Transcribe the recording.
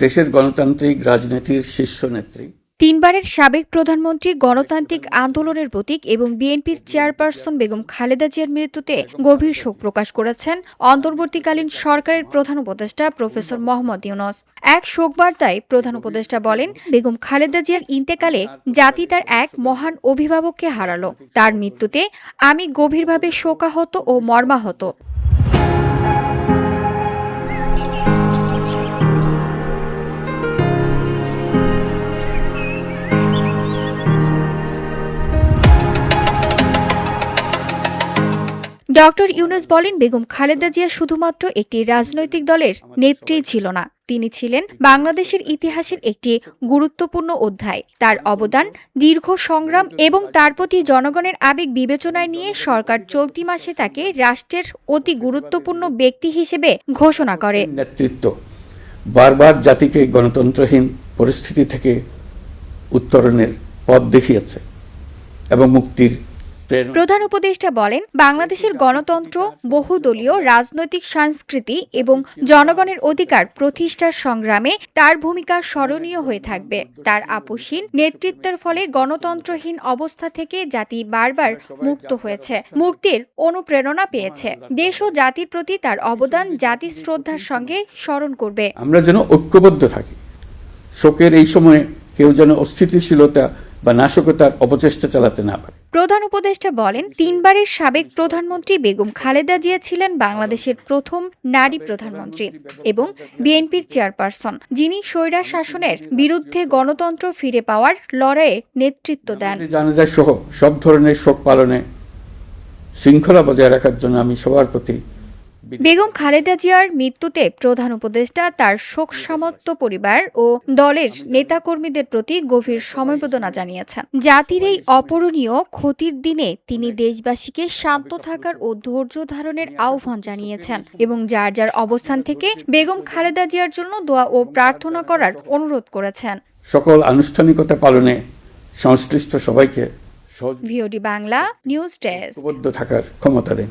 দেশের গণতান্ত্রিক রাজনীতির শীর্ষ নেত্রী। তিনবারের সাবেক প্রধানমন্ত্রী গণতান্ত্রিক আন্দোলনের প্রতীক এবং বিএনপির চেয়ারপারসন বেগম খালেদা জিয়ার মৃত্যুতে গভীর শোক প্রকাশ করেছেন অন্তর্বর্তীকালীন সরকারের প্রধান উপদেষ্টা প্রফেসর মোহাম্মদ ইউনস। এক শোক বার্তায় প্রধান উপদেষ্টা বলেন, বেগম খালেদা জিয়ার ইন্তেকালে জাতি তার এক মহান অভিভাবককে হারালো। তার মৃত্যুতে আমি গভীরভাবে শোকাহত ও মর্মাহত। ডক্টর ইউনুস বলেন বেগম খালেদা জিয়া শুধুমাত্র একটি রাজনৈতিক দলের নেত্রী ছিল না তিনি ছিলেন বাংলাদেশের ইতিহাসের একটি গুরুত্বপূর্ণ অধ্যায়। তার অবদান দীর্ঘ সংগ্রাম এবং তার প্রতি জনগণের আবেগ বিবেচনায় নিয়ে সরকার চলতি মাসে তাকে রাষ্ট্রের অতি গুরুত্বপূর্ণ ব্যক্তি হিসেবে ঘোষণা করে। নেতৃত্ব বারবার জাতিকে গণতন্ত্রহীন পরিস্থিতি থেকে উত্তরণের পথ দেখিয়েছে এবং মুক্তির প্রধান উপদেষ্টা বলেন বাংলাদেশের গণতন্ত্র বহুদলীয় রাজনৈতিক সংস্কৃতি এবং জনগণের অধিকার প্রতিষ্ঠার সংগ্রামে তার ভূমিকা স্মরণীয় হয়ে থাকবে। তার আপসীন নেতৃত্বের ফলে গণতন্ত্রহীন অবস্থা থেকে জাতি বারবার মুক্ত হয়েছে মুক্তির অনুপ্রেরণা পেয়েছে। দেশ ও জাতির প্রতি তার অবদান জাতি শ্রদ্ধার সঙ্গে স্মরণ করবে। আমরা যেন ঐক্যবদ্ধ থাকি। শোকের এই সময়ে কেউ যেন অস্থিতিশীলতা বা নাশকতার অপচেষ্টা চালাতে না পারে। প্রধান উপদেষ্টা বলেন তিনবারের সাবেক প্রধানমন্ত্রী বেগম খালেদা জিয়া ছিলেন বাংলাদেশের প্রথম নারী প্রধানমন্ত্রী এবং বিএনপির চেয়ারপারসন যিনি স্বৈরা শাসনের বিরুদ্ধে গণতন্ত্র ফিরে পাওয়ার লড়াইয়ে নেতৃত্ব দেন। জানাজা সহ সব ধরনের শোক পালনে শৃঙ্খলা বজায় রাখার জন্য আমি সবার প্রতি বেগম খালেদা জিয়ার মৃত্যুতে প্রধান উপদেষ্টা তার শোক সামর্থ্য পরিবার ও দলের নেতাকর্মীদের প্রতি গভীর সমবেদনা জানিয়েছেন। জাতির এই অপূরণীয় ক্ষতির দিনে তিনি দেশবাসীকে শান্ত থাকার ও ধৈর্য ধারণের আহ্বান জানিয়েছেন এবং যার যার অবস্থান থেকে বেগম খালেদা জিয়ার জন্য দোয়া ও প্রার্থনা করার অনুরোধ করেছেন। সকল আনুষ্ঠানিকতা পালনে সংশ্লিষ্ট সবাইকে ভিওডি বাংলা নিউজ ডেস্ক। থাকার ক্ষমতা দেন।